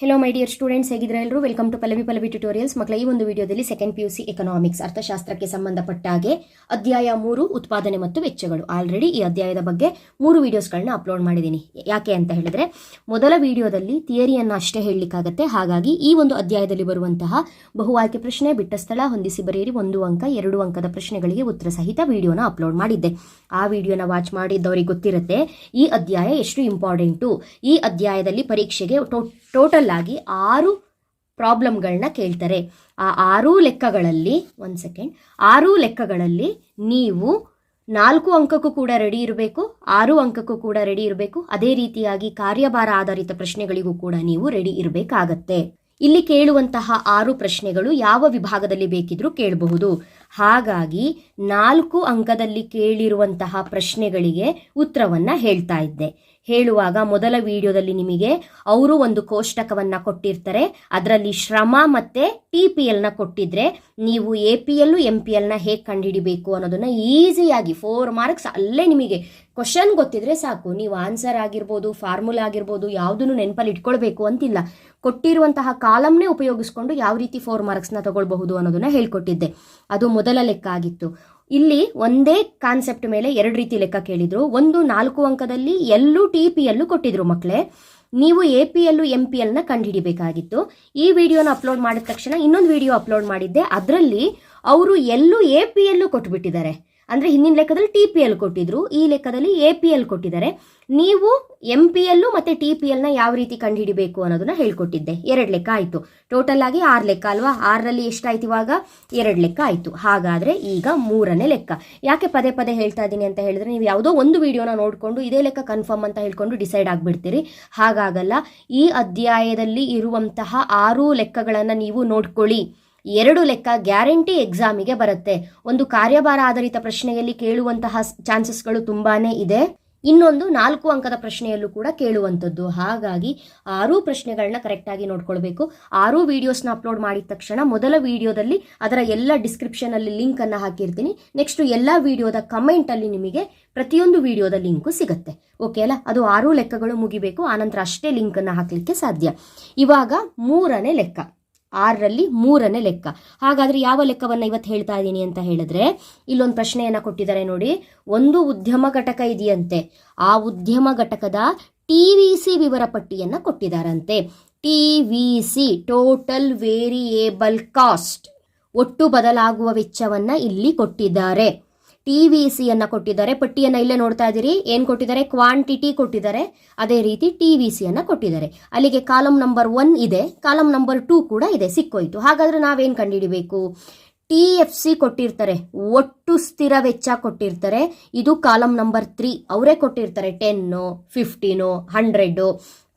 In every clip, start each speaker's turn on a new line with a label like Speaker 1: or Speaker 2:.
Speaker 1: Hello my dear students ಹೇಗಿದ್ರೆ ಎಲ್ಲರೂ? Welcome to Pallavi Pallavi tutorials ಮಕ್ಕಳ ಈ ಒಂದು ವಿಡಿಯೋದಲ್ಲಿ second P U C economics ಅರ್ಥಶಾಸ್ತ್ರಕ್ಕೆ ಸಂಬಂಧಪಟ್ಟ ಹಾಗೆ ಅಧ್ಯಾಯ ಮೂರು, ಉತ್ಪಾದನೆ ಮತ್ತು ವೆಚ್ಚಗಳು. ಆಲ್ರೆಡಿ ಈ ಅಧ್ಯಾಯದ ಬಗ್ಗೆ ಮೂರು ವಿಡಿಯೋಸ್ಗಳನ್ನ ಅಪ್ಲೋಡ್ ಮಾಡಿದ್ದೀನಿ. ಯಾಕೆ ಅಂತ ಹೇಳಿದ್ರೆ, ಮೊದಲ ವಿಡಿಯೋದಲ್ಲಿ ಥಿಯರಿಯನ್ನು ಅಷ್ಟೇ ಹೇಳಲಿಕ್ಕಾಗತ್ತೆ. ಹಾಗಾಗಿ ಈ ಒಂದು ಅಧ್ಯಾಯದಲ್ಲಿ ಬರುವಂತಹ ಬಹು ಆಯ್ಕೆ ಪ್ರಶ್ನೆ, ಬಿಟ್ಟ ಸ್ಥಳ, ಹೊಂದಿಸಿ ಬರೆಯಿರಿ. ಒಂದು ಅಂಕ, ಎರಡು ಅಂಕದ ಪ್ರಶ್ನೆಗಳಿಗೆ ಉತ್ತರ ಸಹಿತ ವಿಡಿಯೋನ ಅಪ್ಲೋಡ್ ಮಾಡಿದ್ದೆ. ಆ ವಿಡಿಯೋನ ವಾಚ್ ಮಾಡಿದ್ದವರಿಗೆ ಗೊತ್ತಿರುತ್ತೆ, ಈ ಅಧ್ಯಾಯ ಎಷ್ಟು ಇಂಪಾರ್ಟೆಂಟು ಈ ಅಧ್ಯಾಯದಲ್ಲಿ ಪರೀಕ್ಷೆಗೆ ಟೋಟಲ್ ಆಗಿ ಆರು ಪ್ರಾಬ್ಲಮ್ಗಳನ್ನ ಕೇಳ್ತಾರೆ. ಆ ಆರು ಲೆಕ್ಕಗಳಲ್ಲಿ, ಒಂದು ಸೆಕೆಂಡ್, ಆರೂ ಲೆಕ್ಕಗಳಲ್ಲಿ ನೀವು ನಾಲ್ಕು ಅಂಕಕ್ಕೂ ಕೂಡ ರೆಡಿ ಇರಬೇಕು, ಆರು ಅಂಕಕ್ಕೂ ಕೂಡ ರೆಡಿ ಇರಬೇಕು, ಅದೇ ರೀತಿಯಾಗಿ ಕಾರ್ಯಭಾರ ಆಧಾರಿತ ಪ್ರಶ್ನೆಗಳಿಗೂ ಕೂಡ ನೀವು ರೆಡಿ ಇರಬೇಕಾಗತ್ತೆ. ಇಲ್ಲಿ ಕೇಳುವಂತಹ ಆರು ಪ್ರಶ್ನೆಗಳು ಯಾವ ವಿಭಾಗದಲ್ಲಿ ಬೇಕಿದ್ರೂ ಕೇಳಬಹುದು. ಹಾಗಾಗಿ ನಾಲ್ಕು ಅಂಕದಲ್ಲಿ ಕೇಳಿರುವಂತಹ ಪ್ರಶ್ನೆಗಳಿಗೆ ಉತ್ತರವನ್ನು ಹೇಳ್ತಾ ಇದ್ದೆ. ಹೇಳುವಾಗ ಮೊದಲ ವಿಡಿಯೋದಲ್ಲಿ ನಿಮಗೆ ಅವರು ಒಂದು ಕೋಷ್ಟಕವನ್ನ ಕೊಟ್ಟಿರ್ತಾರೆ. ಅದರಲ್ಲಿ ಶ್ರಮ ಮತ್ತೆ ಟಿ ಪಿ ಎಲ್ನ ಕೊಟ್ಟಿದ್ರೆ ನೀವು ಎ ಪಿ ಎಲ್ಲು ಎಂ ಪಿ ಎಲ್ನ ಹೇಗೆ ಕಂಡುಹಿಡಿಬೇಕು ಅನ್ನೋದನ್ನ ಈಸಿಯಾಗಿ ಫೋರ್ ಮಾರ್ಕ್ಸ್ ಅಲ್ಲೇ ನಿಮಗೆ ಕ್ವಶನ್ ಗೊತ್ತಿದ್ರೆ ಸಾಕು. ನೀವು ಆನ್ಸರ್ ಆಗಿರ್ಬೋದು ಫಾರ್ಮುಲಾ ಆಗಿರ್ಬೋದು, ಯಾವುದನ್ನು ನೆನಪಲ್ಲಿ ಇಟ್ಕೊಳ್ಬೇಕು ಅಂತಿಲ್ಲ. ಕೊಟ್ಟಿರುವಂತಹ ಕಾಲಮ್ನೇ ಉಪಯೋಗಿಸ್ಕೊಂಡು ಯಾವ ರೀತಿ ಫೋರ್ ಮಾರ್ಕ್ಸ್ನ ತಗೊಳ್ಬಹುದು ಅನ್ನೋದನ್ನ ಹೇಳ್ಕೊಟ್ಟಿದ್ದೆ. ಅದು ಮೊದಲ ಲೆಕ್ಕ ಆಗಿತ್ತು. ಇಲ್ಲಿ ಒಂದೇ ಕಾನ್ಸೆಪ್ಟ್ ಮೇಲೆ ಎರಡು ರೀತಿ ಲೆಕ್ಕ ಕೇಳಿದ್ರು. ಒಂದು ನಾಲ್ಕು ಅಂಕದಲ್ಲಿ ಎಲ್ಲೂ ಟಿ ಪಿ ಯಲ್ಲೂ ಕೊಟ್ಟಿದ್ರು ಮಕ್ಕಳೇ ನೀವು ಎ ಪಿ ಎಲ್ಲು ಎಂ ಪಿ ಎಲ್ನ ಕಂಡುಹಿಡಿಬೇಕಾಗಿತ್ತು. ಈ ವಿಡಿಯೋನ ಅಪ್ಲೋಡ್ ಮಾಡಿದ ತಕ್ಷಣ ಇನ್ನೊಂದು ವಿಡಿಯೋ ಅಪ್ಲೋಡ್ ಮಾಡಿದ್ದೆ. ಅದರಲ್ಲಿ ಅವರು ಎಲ್ಲೂ ಎ ಪಿ ಎಲ್ಲು ಕೊಟ್ಬಿಟ್ಟಿದ್ದಾರೆ. ಅಂದರೆ ಹಿಂದಿನ ಲೆಕ್ಕದಲ್ಲಿ ಟಿ ಪಿ ಎಲ್ ಕೊಟ್ಟಿದ್ರು. ಈ ಲೆಕ್ಕದಲ್ಲಿ ಎ ಪಿ ಎಲ್ ಕೊಟ್ಟಿದ್ದಾರೆ. ನೀವು ಎಂ ಪಿ ಎಲ್ಲು ಮತ್ತು ಟಿ ಪಿ ಎಲ್ನ ಯಾವ ರೀತಿ ಕಂಡುಹಿಡಿಬೇಕು ಅನ್ನೋದನ್ನ ಹೇಳ್ಕೊಟ್ಟಿದ್ದೆ. ಎರಡು ಲೆಕ್ಕ ಆಯಿತು. ಟೋಟಲ್ ಆಗಿ ಆರು ಲೆಕ್ಕ ಅಲ್ವಾ? ಆರರಲ್ಲಿ ಎಷ್ಟಾಯ್ತು ಇವಾಗ? ಎರಡು ಲೆಕ್ಕ ಆಯಿತು. ಹಾಗಾದರೆ ಈಗ ಮೂರನೇ ಲೆಕ್ಕ. ಯಾಕೆ ಪದೇ ಪದೇ ಹೇಳ್ತಾ ಇದ್ದೀನಿ ಅಂತ ಹೇಳಿದ್ರೆ ನೀವು ಯಾವುದೋ ಒಂದು ವಿಡಿಯೋನ ನೋಡಿಕೊಂಡು ಇದೇ ಲೆಕ್ಕ ಕನ್ಫರ್ಮ್ ಅಂತ ಹೇಳ್ಕೊಂಡು ಡಿಸೈಡ್ ಆಗಿಬಿಡ್ತೀರಿ. ಹಾಗಾಗಲ್ಲ. ಈ ಅಧ್ಯಾಯದಲ್ಲಿ ಇರುವಂತಹ ಆರು ಲೆಕ್ಕಗಳನ್ನು ನೀವು ನೋಡ್ಕೊಳ್ಳಿ. ಎರಡು ಲೆಕ್ಕ ಗ್ಯಾರಂಟಿ ಎಕ್ಸಾಮಿಗೆ ಬರುತ್ತೆ. ಒಂದು ಕಾರ್ಯಭಾರ ಆಧಾರಿತ ಪ್ರಶ್ನೆಯಲ್ಲಿ ಕೇಳುವಂತಹ ಚಾನ್ಸಸ್ಗಳು ತುಂಬಾನೇ ಇದೆ. ಇನ್ನೊಂದು ನಾಲ್ಕು ಅಂಕದ ಪ್ರಶ್ನೆಯಲ್ಲೂ ಕೂಡ ಕೇಳುವಂಥದ್ದು. ಹಾಗಾಗಿ ಆರೂ ಪ್ರಶ್ನೆಗಳನ್ನ ಕರೆಕ್ಟಾಗಿ ನೋಡ್ಕೊಳ್ಬೇಕು. ಆರೂ ವೀಡಿಯೋಸ್ನ ಅಪ್ಲೋಡ್ ಮಾಡಿದ ತಕ್ಷಣ ಮೊದಲ ವಿಡಿಯೋದಲ್ಲಿ ಅದರ ಎಲ್ಲ ಡಿಸ್ಕ್ರಿಪ್ಷನಲ್ಲಿ ಲಿಂಕನ್ನು ಹಾಕಿರ್ತೀನಿ. ನೆಕ್ಸ್ಟ್ ಎಲ್ಲ ವಿಡಿಯೋದ ಕಮೆಂಟಲ್ಲಿ ನಿಮಗೆ ಪ್ರತಿಯೊಂದು ವಿಡಿಯೋದ ಲಿಂಕು ಸಿಗುತ್ತೆ. ಓಕೆ ಅಲ್ಲ ಅದು ಆರು ಲೆಕ್ಕಗಳು ಮುಗಿಬೇಕು. ಆನಂತರ ಅಷ್ಟೇ ಲಿಂಕನ್ನು ಹಾಕಲಿಕ್ಕೆ ಸಾಧ್ಯ. ಇವಾಗ ಮೂರನೇ ಲೆಕ್ಕ. ಆರರಲ್ಲಿ ಮೂರನೇ ಲೆಕ್ಕ. ಹಾಗಾದ್ರೆ ಯಾವ ಲೆಕ್ಕವನ್ನ ಇವತ್ತು ಹೇಳ್ತಾ ಇದ್ದೀನಿ ಅಂತ ಹೇಳಿದ್ರೆ, ಇಲ್ಲೊಂದು ಪ್ರಶ್ನೆಯನ್ನ ಕೊಟ್ಟಿದ್ದಾರೆ ನೋಡಿ. ಒಂದು ಉದ್ಯಮ ಘಟಕ ಇದೆಯಂತೆ. ಆ ಉದ್ಯಮ ಘಟಕದ ಟಿ ವಿ ಸಿ ವಿವರ ಪಟ್ಟಿಯನ್ನು ಕೊಟ್ಟಿದ್ದಾರಂತೆ. T V C total variable cost ಒಟ್ಟು ಬದಲಾಗುವ ವೆಚ್ಚವನ್ನ ಇಲ್ಲಿ ಕೊಟ್ಟಿದ್ದಾರೆ. ಟಿ ವಿ ಸಿಯನ್ನ ಕೊಟ್ಟಿದ್ದಾರೆ. ಪಟ್ಟಿಯನ್ನ ಇಲ್ಲೇ ನೋಡ್ತಾ ಇದ್ದೀರಿ. ಏನ್ ಕೊಟ್ಟಿದ್ದಾರೆ? ಕ್ವಾಂಟಿಟಿ ಕೊಟ್ಟಿದ್ದಾರೆ. ಅದೇ ರೀತಿ ಟಿ ವಿ ಸಿಯನ್ನ ಕೊಟ್ಟಿದ್ದಾರೆ. ಅಲ್ಲಿಗೆ ಕಾಲಮ್ ನಂಬರ್ ಒನ್ ಇದೆ. ಕಾಲಮ್ ನಂಬರ್ ಟೂ ಕೂಡ ಇದೆ. ಸಿಕ್ಕೋಯ್ತು. ಹಾಗಾದ್ರೆ ನಾವೇನ್ ಕಂಡುಹಿಡಿಬೇಕು? ಟಿ ಎಫ್ ಸಿ ಕೊಟ್ಟಿರ್ತಾರೆ. ಒಟ್ಟು ಸ್ಥಿರ ವೆಚ್ಚ ಕೊಟ್ಟಿರ್ತಾರೆ. ಇದು ಕಾಲಮ್ ನಂಬರ್ ತ್ರೀ ಅವರೇ ಕೊಟ್ಟಿರ್ತಾರೆ. Ten fifteen hundred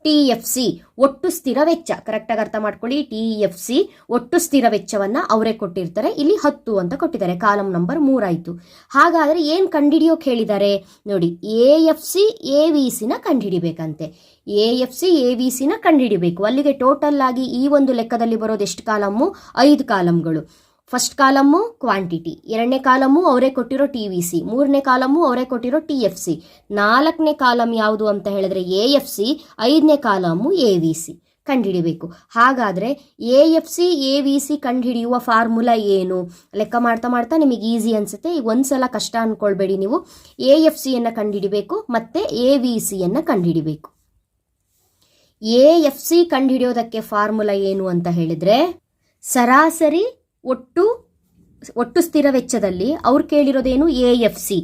Speaker 1: T F C ಒಟ್ಟು ಸ್ಥಿರ ವೆಚ್ಚ. ಕರೆಕ್ಟಾಗಿ ಅರ್ಥ ಮಾಡ್ಕೊಳ್ಳಿ. ಟಿ ಎಫ್ ಸಿ ಒಟ್ಟು ಸ್ಥಿರ ವೆಚ್ಚವನ್ನ ಅವರೇ ಕೊಟ್ಟಿರ್ತಾರೆ. ಇಲ್ಲಿ ಹತ್ತು ಅಂತ ಕೊಟ್ಟಿದ್ದಾರೆ. ಕಾಲಂ ನಂಬರ್ ಮೂರಾಯಿತು. ಹಾಗಾದ್ರೆ ಏನ್ ಕಂಡಿಡಿಯೋಕೆ ಹೇಳಿದ್ದಾರೆ ನೋಡಿ, A F C A V ಸಿನ ಕಂಡುಹಿಡಿಬೇಕಂತೆ A F C A V ಸಿನ ಕಂಡುಹಿಡಿಬೇಕು ಅಲ್ಲಿಗೆ ಟೋಟಲ್ ಆಗಿ ಈ ಒಂದು ಲೆಕ್ಕದಲ್ಲಿ ಬರೋದು ಎಷ್ಟು ಕಾಲಮ್ಮು? ಐದು ಕಾಲಮ್ಗಳು ಫಸ್ಟ್ ಕಾಲಮ್ಮು ಕ್ವಾಂಟಿಟಿ ಎರಡನೇ ಕಾಲಮ್ಮು ಅವರೇ ಕೊಟ್ಟಿರೋ ಟಿ ವಿ ಸಿ ಮೂರನೇ ಕಾಲಮ್ಮು ಅವರೇ ಕೊಟ್ಟಿರೋ ಟಿ ಎಫ್ ಸಿ ನಾಲ್ಕನೇ ಕಾಲಮ್ ಯಾವುದು ಅಂತ ಹೇಳಿದ್ರೆ ಎ ಎಫ್ ಸಿ ಐದನೇ ಕಾಲಮ್ಮು ಎ ವಿ ಸಿ ಕಂಡುಹಿಡಿಬೇಕು. ಹಾಗಾದರೆ A F C A V C ಕಂಡುಹಿಡಿಯುವ ಫಾರ್ಮುಲಾ ಏನು? ಲೆಕ್ಕ ಮಾಡ್ತಾ ಮಾಡ್ತಾ ನಿಮಗೆ ಈಸಿ ಅನಿಸುತ್ತೆ. ಈಗ ಒಂದ್ಸಲ ಕಷ್ಟ ಅಂದ್ಕೊಳ್ಬೇಡಿ ನೀವು. ಎ ಎಫ್ ಸಿಯನ್ನು ಕಂಡುಹಿಡಿಬೇಕು ಮತ್ತು ಎ ವಿ ಸಿಯನ್ನು ಕಂಡುಹಿಡಿಬೇಕು. ಎ ಎಫ್ ಸಿ ಕಂಡುಹಿಡಿಯೋದಕ್ಕೆ ಫಾರ್ಮುಲಾ ಏನು ಅಂತ ಹೇಳಿದರೆ ಸರಾಸರಿ ಒಟ್ಟು ಒಟ್ಟು ಸ್ಥಿರ ವೆಚ್ಚದಲ್ಲಿ ಅವ್ರು ಕೇಳಿರೋದೇನು A F C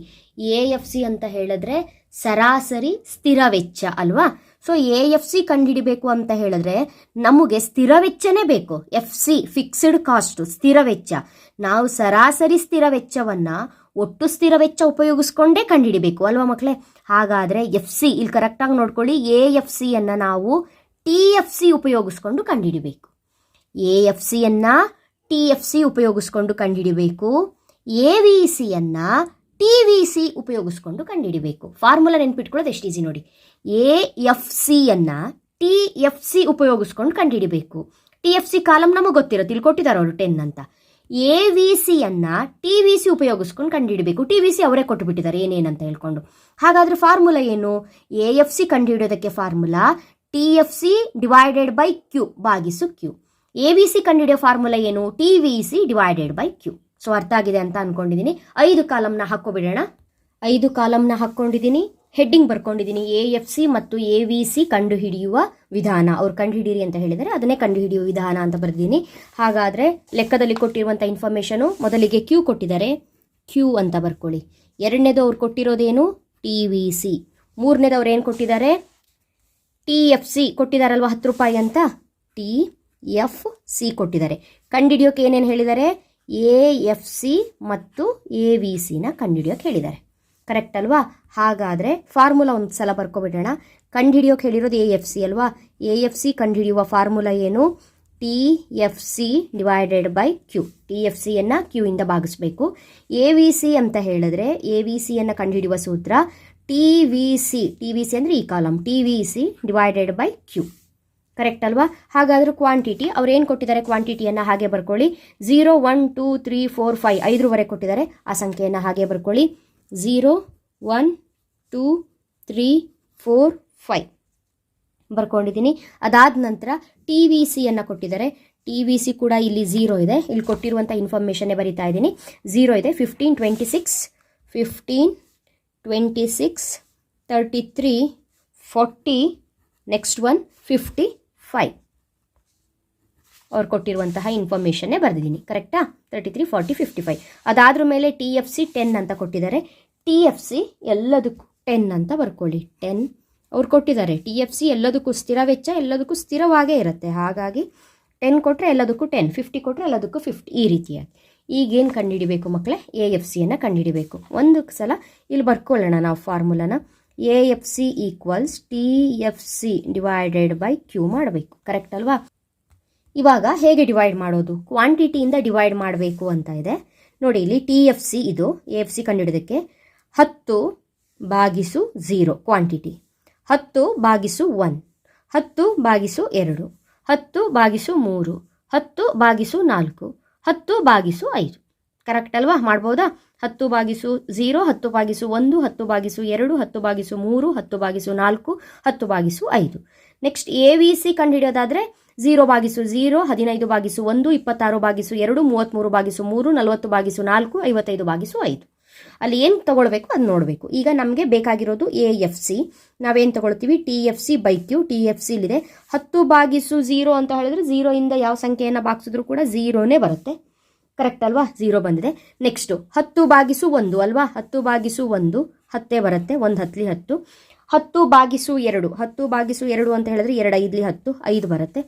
Speaker 1: A F C ಅಂತ ಹೇಳಿದ್ರೆ ಸರಾಸರಿ ಸ್ಥಿರ ವೆಚ್ಚ ಅಲ್ವಾ? ಸೊ ಎ ಎಫ್ ಸಿ ಕಂಡುಹಿಡಿಬೇಕು ಅಂತ ಹೇಳಿದ್ರೆ ನಮಗೆ ಸ್ಥಿರ ವೆಚ್ಚನೇ ಬೇಕು. ಎಫ್ ಸಿ ಫಿಕ್ಸ್ಡ್ ಕಾಸ್ಟ್ ಸ್ಥಿರ ವೆಚ್ಚ. ನಾವು ಸರಾಸರಿ ಸ್ಥಿರ ವೆಚ್ಚವನ್ನ ಒಟ್ಟು ಸ್ಥಿರ ವೆಚ್ಚ ಉಪಯೋಗಿಸ್ಕೊಂಡೇ ಕಂಡುಹಿಡಿಬೇಕು ಅಲ್ವಾ ಮಕ್ಕಳೇ ಹಾಗಾದ್ರೆ ಎಫ್ ಸಿ ಇಲ್ಲಿ ಕರೆಕ್ಟಾಗಿ ನೋಡ್ಕೊಳ್ಳಿ. ಎ ಎಫ್ ಸಿಯನ್ನು ನಾವು ಟಿ ಎಫ್ ಸಿ ಉಪಯೋಗಿಸ್ಕೊಂಡು ಕಂಡುಹಿಡಿಬೇಕು. ಎ ಎಫ್ ಸಿಯನ್ನು ಟಿ ಎಫ್ ಸಿ ಉಪಯೋಗಿಸ್ಕೊಂಡು ಕಂಡುಹಿಡಿಬೇಕು ಎ ವಿ ಸಿಯನ್ನು ಟಿ ವಿ ಸಿ ಉಪಯೋಗಿಸ್ಕೊಂಡು ಕಂಡುಹಿಡಿಬೇಕು ಫಾರ್ಮುಲಾ ನೆನ್ಪಿಟ್ಕೊಳ್ಳೋದು ಎಷ್ಟು ಈಸಿ ನೋಡಿ. ಎ ಎಫ್ ಸಿಯನ್ನು ಟಿ ಎಫ್ ಸಿ ಉಪಯೋಗಿಸ್ಕೊಂಡು ಕಂಡುಹಿಡಿಬೇಕು ಟಿ ಎಫ್ ಸಿ ಕಾಲಮ್ ನಮಗೆ ಗೊತ್ತಿರೋ ತಿಳ್ಕೊಟ್ಟಿದ್ದಾರೆ ಅವರು ಟೆನ್ ಅಂತ. ಎ ವಿ ಸಿಯನ್ನು ಟಿ ವಿ ಸಿ ಉಪಯೋಗಿಸ್ಕೊಂಡು ಕಂಡುಹಿಡಬೇಕು ಟಿ ವಿ ಸಿ ಅವರೇ ಕೊಟ್ಟುಬಿಟ್ಟಿದ್ದಾರೆ ಏನೇನಂತ ಹೇಳ್ಕೊಂಡು. ಹಾಗಾದ್ರೆ ಫಾರ್ಮುಲಾ ಏನು? A F C ಕಂಡುಹಿಡಿಯೋದಕ್ಕೆ formula T F C divided by Q ಭಾಗಿಸು ಕ್ಯೂ ಎ ಬಿ ಸಿ ಕಂಡುಹಿಡಿಯೋ ಫಾರ್ಮುಲಾ ಏನು? T V C divided by Q so ಅರ್ಥ ಆಗಿದೆ ಅಂತ ಅನ್ಕೊಂಡಿದ್ದೀನಿ ಐದು ಕಾಲಮ್ನ ಹಾಕೋಬಿಡೋಣ ಐದು ಕಾಲಮ್ನ ಹಾಕ್ಕೊಂಡಿದ್ದೀನಿ ಹೆಡ್ಡಿಂಗ್ ಬರ್ಕೊಂಡಿದ್ದೀನಿ ಎ ಎಫ್ ಸಿ ಮತ್ತು ಎ ವಿ ಸಿ ಕಂಡುಹಿಡಿಯುವ ವಿಧಾನ. ಅವ್ರು ಕಂಡುಹಿಡಿಯಿರಿ ಅಂತ ಹೇಳಿದರೆ ಅದನ್ನೇ ಕಂಡುಹಿಡಿಯುವ ವಿಧಾನ ಅಂತ ಬರೆದಿದ್ದೀನಿ ಹಾಗಾದರೆ ಲೆಕ್ಕದಲ್ಲಿ ಕೊಟ್ಟಿರುವಂಥ ಇನ್ಫಾರ್ಮೇಷನು ಮೊದಲಿಗೆ ಕ್ಯೂ ಕೊಟ್ಟಿದ್ದಾರೆ. ಕ್ಯೂ ಅಂತ ಬರ್ಕೊಳ್ಳಿ. ಎರಡನೇದು ಅವ್ರು ಕೊಟ್ಟಿರೋದೇನು? T V C. ಮೂರನೇದು ಅವ್ರು ಏನು ಕೊಟ್ಟಿದ್ದಾರೆ? T F C. ಕೊಟ್ಟಿದ್ದಾರಲ್ವ ಹತ್ತು ರೂಪಾಯಿ ಅಂತ? ಟಿ ಎಫ್ ಸಿ ಕೊಟ್ಟಿದ್ದಾರೆ. ಕಂಡುಹಿಡಿಯೋಕೆ ಏನೇನು ಹೇಳಿದ್ದಾರೆ? ಎ, ಎಫ್, ಸಿ ಮತ್ತು ಎ, ವಿ ಸಿನ ಕಂಡುಹಿಡಿಯೋಕೆ ಹೇಳಿದ್ದಾರೆ. ಕರೆಕ್ಟ್ ಅಲ್ವಾ? ಹಾಗಾದರೆ ಫಾರ್ಮುಲಾ ಒಂದು ಸಲ ಬರ್ಕೊಬಿಡೋಣ. ಕಂಡುಹಿಡಿಯೋಕೆ ಹೇಳಿರೋದು ಎ, ಎಫ್, ಸಿ ಅಲ್ವಾ? ಎ, ಎಫ್, ಸಿ ಕಂಡುಹಿಡಿಯುವ ಫಾರ್ಮುಲಾ ಏನು? T, F, C divided by Q. T, F ಸಿಯನ್ನು Q ಇಂದ ಭಾಗಿಸ್ಬೇಕು. ಎ, ವಿ, ಸಿ ಅಂತ ಹೇಳಿದ್ರೆ ಎ, ವಿ ಸಿಯನ್ನು ಕಂಡುಹಿಡಿಯುವ ಸೂತ್ರ T, V, C. T, V, C ಅಂದರೆ ಈ column T, V, C divided by Q. Correct ಅಲ್ವಾ? ಹಾಗಾದರೂ ಕ್ವಾಂಟಿಟಿ ಅವ್ರು ಏನು ಕೊಟ್ಟಿದ್ದಾರೆ ಕ್ವಾಂಟಿಟಿಯನ್ನು ಹಾಗೆ ಬರ್ಕೊಳ್ಳಿ. Zero one two three four five ಐದರವರೆಗೆ ಕೊಟ್ಟಿದ್ದಾರೆ. ಆ ಸಂಖ್ಯೆಯನ್ನು ಹಾಗೆ ಬರ್ಕೊಳ್ಳಿ. Zero one two three four five ಬರ್ಕೊಂಡಿದ್ದೀನಿ. ಅದಾದ ನಂತರ ಟಿ ವಿ ಸಿಯನ್ನು ಕೊಟ್ಟಿದ್ದಾರೆ. ಟಿ ವಿ ಸಿ ಕೂಡ ಇಲ್ಲಿ ಝೀರೋ ಇದೆ. ಇಲ್ಲಿ ಕೊಟ್ಟಿರುವಂಥ ಇನ್ಫಾರ್ಮೇಷನ್ನೇ ಬರಿತಾ ಇದ್ದೀನಿ. ಝೀರೋ ಇದೆ. Fifteen twenty six fifteen twenty six thirty three forty next one fifty five ಅವ್ರು ಕೊಟ್ಟಿರುವಂತಹ ಇನ್ಫಾರ್ಮೇಷನ್ನೇ ಬರೆದಿದ್ದೀನಿ ಕರೆಕ್ಟಾ thirty three forty fifty five ಅದಾದ್ರ ಮೇಲೆ ಟಿ ಎಫ್ ಸಿ ಟೆನ್ ಅಂತ ಕೊಟ್ಟಿದ್ದಾರೆ. ಟಿ ಎಫ್ ಸಿ ಎಲ್ಲದಕ್ಕೂ ಟೆನ್ ಅಂತ ಬರ್ಕೊಳ್ಳಿ ಟೆನ್ ಅವ್ರು ಕೊಟ್ಟಿದ್ದಾರೆ ಟಿ ಎಫ್ ಸಿ ಎಲ್ಲದಕ್ಕೂ ಸ್ಥಿರ ವೆಚ್ಚ, ಎಲ್ಲದಕ್ಕೂ ಸ್ಥಿರವಾಗೇ ಇರುತ್ತೆ. ಹಾಗಾಗಿ ಟೆನ್ ಕೊಟ್ಟರೆ ಎಲ್ಲದಕ್ಕೂ ಟೆನ್ ಫಿಫ್ಟಿ ಕೊಟ್ಟರೆ ಎಲ್ಲದಕ್ಕೂ ಫಿಫ್ಟಿ ಈ ರೀತಿಯಾಗಿ. ಈಗೇನು ಕಂಡುಹಿಡಿಬೇಕು ಮಕ್ಕಳೇ? ಎ ಎಫ್ ಸಿಯನ್ನು ಕಂಡುಹಿಡಿಬೇಕು. ಒಂದು ಸಲ ಇಲ್ಲಿ ಬರ್ಕೊಳ್ಳೋಣ ನಾವು ಫಾರ್ಮುಲಾನ A F C equals T F C divided by Q ಮಾಡಬೇಕು. ಕರೆಕ್ಟ್ ಅಲ್ವಾ? ಇವಾಗ ಹೇಗೆ ಡಿವೈಡ್ ಮಾಡೋದು? ಕ್ವಾಂಟಿಟಿಯಿಂದ ಡಿವೈಡ್ ಮಾಡಬೇಕು ಅಂತ ಇದೆ. ನೋಡಿ, ಇಲ್ಲಿ ಟಿ ಎಫ್ ಸಿ ಇದು. ಎ ಎಫ್ ಸಿ ಕಂಡುಹಿಡೋದಕ್ಕೆ ಹತ್ತು ಭಾಗಿಸು ಝೀರೋ ಕ್ವಾಂಟಿಟಿ ಹತ್ತು ಭಾಗಿಸು ಒನ್ ಹತ್ತು ಭಾಗಿಸು ಎರಡು. ಹತ್ತು ಭಾಗಿಸು ಮೂರು. ಹತ್ತು ಭಾಗಿಸು ನಾಲ್ಕು. ಹತ್ತು ಭಾಗಿಸು ಐದು. ಕರೆಕ್ಟ್ ಅಲ್ವಾ? ಮಾಡ್ಬೋದಾ? ಹತ್ತು ಬಾಗಿಸು ಝೀರೋ ಹತ್ತು ಬಾಗಿಸು ಒಂದು, ಹತ್ತು ಬಾಗಿಸು ಎರಡು, ಹತ್ತು ಬಾಗಿಸು ಮೂರು, ಹತ್ತು ಬಾಗಿಸು ನಾಲ್ಕು, ಹತ್ತು ಬಾಗಿಸು ಐದು. ನೆಕ್ಸ್ಟ್ ಎ ವಿ ಸಿ ಕಂಡುಹಿಡಿಯೋದಾದರೆ ಝೀರೋ ಬಾಗಿಸು ಝೀರೋ ಹದಿನೈದು ಬಾಗಿಸು ಒಂದು, ಇಪ್ಪತ್ತಾರು ಬಾಗಿಸು ಎರಡು ಮೂವತ್ತ್ಮೂರು ಬಾಗಿಸು ಮೂರು, ನಲವತ್ತು ಬಾಗಿಸು ನಾಲ್ಕು, ಐವತ್ತೈದು ಬಾಗಿಸು ಐದು. ಅಲ್ಲಿ ಏನು ತಗೊಳ್ಬೇಕು ಅದು ನೋಡಬೇಕು. ಈಗ ನಮಗೆ ಬೇಕಾಗಿರೋದು ಎ ಎಫ್ ಸಿ ನಾವೇನು ತಗೊಳ್ತೀವಿ? T F C by Q T F ಸಿಲಿದೆ ಹತ್ತು ಬಾಗಿಸು ಝೀರೋ ಅಂತ ಹೇಳಿದ್ರೆ ಝೀರೋಯಿಂದ ಯಾವ ಸಂಖ್ಯೆಯನ್ನು ಬಾಗಿಸಿದ್ರು ಕೂಡ ಝೀರೋನೇ ಬರುತ್ತೆ. ಕರೆಕ್ಟ್ ಅಲ್ವಾ? ಝೀರೋ ಬಂದಿದೆ. ನೆಕ್ಸ್ಟು ಹತ್ತು ಬಾಗಿಸು ಒಂದು ಅಲ್ವಾ? ಹತ್ತು ಬಾಗಿಸು ಒಂದು, ಹತ್ತೇ ಬರುತ್ತೆ. ಒಂದು ಹತ್ತಲಿ ಹತ್ತು. ಹತ್ತು ಬಾಗಿಸು ಎರಡು. ಹತ್ತು ಬಾಗಿಸು ಎರಡು ಅಂತ ಹೇಳಿದ್ರೆ ಎರಡು ಐದ್ಲಿ ಹತ್ತು, ಐದು ಬರುತ್ತೆ.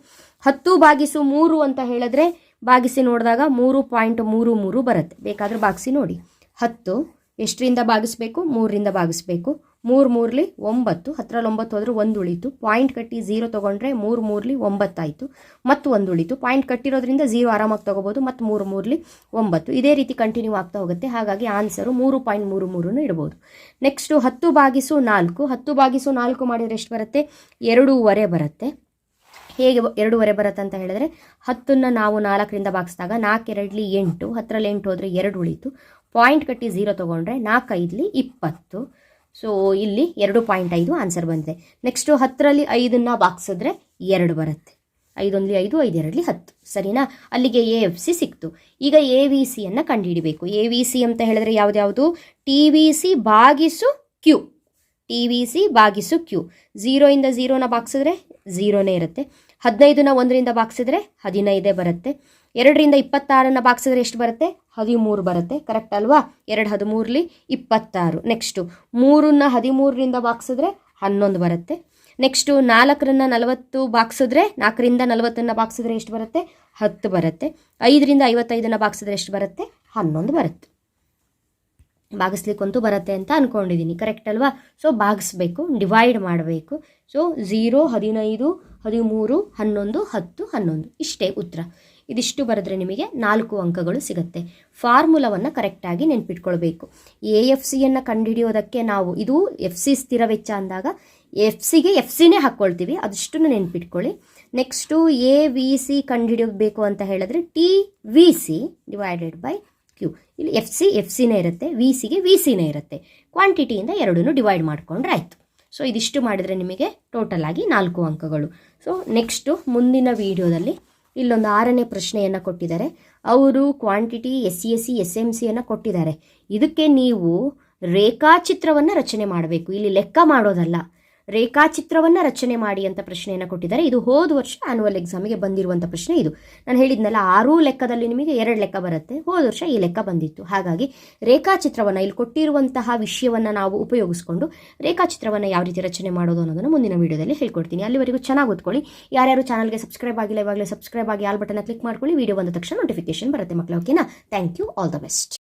Speaker 1: ಹತ್ತು ಬಾಗಿಸು ಮೂರು ಅಂತ ಹೇಳಿದ್ರೆ ಬಾಗಿಸಿ ನೋಡಿದಾಗ ಮೂರು ಪಾಯಿಂಟ್ ಮೂರು ಮೂರು ಬರುತ್ತೆ. ಬೇಕಾದ್ರೆ ಬಾಗಿಸಿ ನೋಡಿ. ಹತ್ತು ಎಷ್ಟರಿಂದ ಬಾಗಿಸ್ಬೇಕು ಮೂರರಿಂದ ಬಾಗಿಸ್ಬೇಕು ಮೂರು ಮೂರ್ಲಿ ಒಂಬತ್ತು ಹತ್ತರಲ್ಲಿ ಒಂಬತ್ತು ಹೋದ್ರೆ ಒಂದು ಉಳಿತು. ಪಾಯಿಂಟ್ ಕಟ್ಟಿ ಝೀರೋ ತೊಗೊಂಡ್ರೆ ಮೂರು ಮೂರ್ಲಿ ಒಂಬತ್ತಾಯಿತು. ಮತ್ತು ಒಂದು ಉಳಿತು. ಪಾಯಿಂಟ್ ಕಟ್ಟಿರೋದ್ರಿಂದ ಝೀರೋ ಆರಾಮಾಗಿ ತೊಗೋಬೋದು, ಮತ್ತು ಮೂರು ಮೂರ್ಲಿ ಒಂಬತ್ತು. ಇದೇ ರೀತಿ ಕಂಟಿನ್ಯೂ ಆಗ್ತಾ ಹೋಗುತ್ತೆ. ಹಾಗಾಗಿ ಆನ್ಸರು ಮೂರು ಪಾಯಿಂಟ್ ಮೂರು ಮೂರನ್ನು ಇಡ್ಬೋದು. ನೆಕ್ಸ್ಟು ಹತ್ತು ಬಾಗಿಸು ನಾಲ್ಕು. ಹತ್ತು ಬಾಗಿಸು ನಾಲ್ಕು ಮಾಡಿದರೆ ಎಷ್ಟು ಬರುತ್ತೆ? ಎರಡೂವರೆ ಬರುತ್ತೆ. ಹೇಗೆ ಎರಡೂವರೆ ಬರುತ್ತೆ ಅಂತ ಹೇಳಿದ್ರೆ, ಹತ್ತನ್ನು ನಾವು ನಾಲ್ಕರಿಂದ ಬಾಗಿಸಿದಾಗ ನಾಲ್ಕೆರಡ್ಲಿ ಎಂಟು ಹತ್ತರಲ್ಲಿ ಎಂಟು ಹೋದರೆ ಎರಡು ಉಳಿತು. ಪಾಯಿಂಟ್ ಕಟ್ಟಿ ಝೀರೋ ತೊಗೊಂಡ್ರೆ ನಾಲ್ಕೈದ್ಲಿ ಇಪ್ಪತ್ತು. ಸೊ ಇಲ್ಲಿ ಎರಡು ಪಾಯಿಂಟ್ ಐದು ಆನ್ಸರ್ ಬಂದಿದೆ. ನೆಕ್ಸ್ಟು ಹತ್ತರಲ್ಲಿ ಐದನ್ನು ಬಾಕ್ಸಿದ್ರೆ ಎರಡು ಬರುತ್ತೆ. ಐದೊಂದ್ಲಿ ಐದು, ಐದೆರಡ್ಲಿ ಹತ್ತು. ಸರಿನಾ? ಅಲ್ಲಿಗೆ ಎ ಎಫ್ ಸಿ ಸಿಕ್ತು. ಈಗ ಎ ವಿ ಸಿಯನ್ನು ಕಂಡುಹಿಡಿಬೇಕು. ಎ ವಿ ಸಿ ಅಂತ ಹೇಳಿದ್ರೆ ಯಾವುದ್ಯಾವುದು ಟಿ ವಿ ಸಿ ಬಾಗಿಸು ಕ್ಯೂ ಟಿ ವಿ ಸಿ ಬಾಗಿಸು ಕ್ಯೂ ಝೀರೋಯಿಂದ ಝೀರೋನ ಬಾಕ್ಸಿದ್ರೆ ಝೀರೋನೇ ಇರುತ್ತೆ. ಹದಿನೈದನ್ನ ಒಂದರಿಂದ ಬಾಕ್ಸಿದ್ರೆ ಹದಿನೈದೇ ಬರುತ್ತೆ. ಎರಡರಿಂದ ಇಪ್ಪತ್ತಾರನ್ನು ಬಾಗಿಸಿದ್ರೆ ಎಷ್ಟು ಬರುತ್ತೆ? ಹದಿಮೂರು ಬರುತ್ತೆ. ಕರೆಕ್ಟ್ ಅಲ್ವಾ? ಎರಡು ಹದಿಮೂರಲಿ ಇಪ್ಪತ್ತಾರು. ನೆಕ್ಸ್ಟು ಮೂರನ್ನ ಹದಿಮೂರರಿಂದ ಬಾಗಿಸಿದ್ರೆ ಹನ್ನೊಂದು ಬರುತ್ತೆ. ನೆಕ್ಸ್ಟು ನಾಲ್ಕರನ್ನ ನಲವತ್ತು ಬಾಗಿಸಿದ್ರೆ ನಾಲ್ಕರಿಂದ ನಲವತ್ತನ್ನು ಬಾಗಿಸಿದ್ರೆ ಎಷ್ಟು ಬರುತ್ತೆ? ಹತ್ತು ಬರುತ್ತೆ. ಐದರಿಂದ ಐವತ್ತೈದನ್ನು ಬಾಗಿಸಿದ್ರೆ ಎಷ್ಟು ಬರುತ್ತೆ? ಹನ್ನೊಂದು ಬರುತ್ತೆ. ಭಾಗಿಸ್ಲಿಕ್ಕಂತೂ ಬರುತ್ತೆ ಅಂತ ಅಂದ್ಕೊಂಡಿದ್ದೀನಿ ಕರೆಕ್ಟ್ ಅಲ್ವಾ? ಸೊ ಭಾಗಿಸ್ಬೇಕು ಡಿವೈಡ್ ಮಾಡಬೇಕು. ಸೊ ಝೀರೋ ಹದಿನೈದು, ಹದಿಮೂರು, ಹನ್ನೊಂದು, ಹತ್ತು, ಹನ್ನೊಂದು. ಇಷ್ಟೇ ಉತ್ತರ. ಇದಿಷ್ಟು ಬರೆದ್ರೆ ನಿಮಗೆ ನಾಲ್ಕು ಅಂಕಗಳು ಸಿಗುತ್ತೆ. ಫಾರ್ಮುಲಾವನ್ನು ಕರೆಕ್ಟಾಗಿ ನೆನ್ಪಿಟ್ಕೊಳ್ಬೇಕು. ಎ ಎಫ್ ಸಿಯನ್ನು ಕಂಡುಹಿಡಿಯೋದಕ್ಕೆ ನಾವು ಇದು ಎಫ್ ಸಿ ಸ್ಥಿರ ವೆಚ್ಚ ಅಂದಾಗ ಎಫ್ ಸಿಗೆ ಎಫ್ ಸಿನೇ ಹಾಕ್ಕೊಳ್ತೀವಿ. ಅದಷ್ಟನ್ನು ನೆನ್ಪಿಟ್ಕೊಳ್ಳಿ. ನೆಕ್ಸ್ಟು ಎ ವಿ ಸಿ ಕಂಡುಹಿಡಿಯಬೇಕು ಅಂತ ಹೇಳಿದ್ರೆ T V C divided by Q. ಇಲ್ಲಿ ಎಫ್ ಸಿ ಎಫ್ ಸಿನೇ ಇರುತ್ತೆ, ವಿ ಸಿಗೆ ವಿ ಸಿನೇ ಇರುತ್ತೆ. ಕ್ವಾಂಟಿಟಿಯಿಂದ ಎರಡನ್ನೂ ಡಿವೈಡ್ ಮಾಡಿಕೊಂಡ್ರೆ ಆಯಿತು. ಸೊ ಇದಿಷ್ಟು ಮಾಡಿದರೆ ನಿಮಗೆ ಟೋಟಲ್ ಆಗಿ ನಾಲ್ಕು ಅಂಕಗಳು. ಸೊ ನೆಕ್ಸ್ಟು ಮುಂದಿನ ವಿಡಿಯೋದಲ್ಲಿ ಇಲ್ಲೊಂದು ಆರನೇ ಪ್ರಶ್ನೆಯನ್ನು ಕೊಟ್ಟಿದ್ದಾರೆ. ಅವರು quantity S C S C S M ಸಿಯನ್ನು ಕೊಟ್ಟಿದ್ದಾರೆ. ಇದಕ್ಕೆ ನೀವು ರೇಖಾಚಿತ್ರವನ್ನು ರಚನೆ ಮಾಡಬೇಕು. ಇಲ್ಲಿ ಲೆಕ್ಕ ಮಾಡೋದಲ್ಲ. ರೇಖಾಚಿತ್ರವನ್ನು ರಚನೆ ಮಾಡಿ ಅಂತ ಪ್ರಶ್ನೆಯನ್ನು ಕೊಟ್ಟಿದ್ದಾರೆ. ಇದು ಹೋದ ವರ್ಷ ಆನ್ಯುವಲ್ ಎಕ್ಸಾಮಿಗೆ ಬಂದಿರುವಂಥ ಪ್ರಶ್ನೆ ಇದು. ನಾನು ಹೇಳಿದ್ನಲ್ಲ, ಆರು ಲೆಕ್ಕದಲ್ಲಿ ನಿಮಗೆ ಎರಡು ಲೆಕ್ಕ ಬರುತ್ತೆ. ಹೋದ ವರ್ಷ ಈ ಲೆಕ್ಕ ಬಂದಿತ್ತು. ಹಾಗಾಗಿ ರೇಖಾಚಿತ್ರವನ್ನು ಇಲ್ಲಿ ಕೊಟ್ಟಿರುವಂತಹ ವಿಷಯವನ್ನು ನಾವು ಉಪಯೋಗಿಸ್ಕೊಂಡು ರೇಖಾಚಿತ್ರವನ್ನು ಯಾವ ರೀತಿ ರಚನೆ ಮಾಡೋದು ಅನ್ನೋದನ್ನು ಮುಂದಿನ ವಿಡಿಯೋದಲ್ಲಿ ಹೇಳ್ಕೊಡ್ತೀನಿ. ಅಲ್ಲಿವರೆಗೂ ಚೆನ್ನಾಗಿ ಓದ್ಕೊಳ್ಳಿ. ಯಾರ್ಯಾರು ಚಾನಲ್ಗೆ ಸಬ್ಸ್ಕ್ರೈಬ್ ಆಗಿಲ್ಲ, ಇವಾಗಲೇ ಸಬ್ಸ್ಕ್ರೈಬ್ ಆಗಿ ಆಲ್ ಬಟನ್ನ ಕ್ಲಿಕ್ ಮಾಡ್ಕೊಳ್ಳಿ. ವಿಡಿಯೋ ಬಂದ ತಕ್ಷಣ ನೋಟಿಫಿಕೇಶನ್ ಬರುತ್ತೆ ಮಕ್ಕಳು ಓಕೆನಾ thank you all the best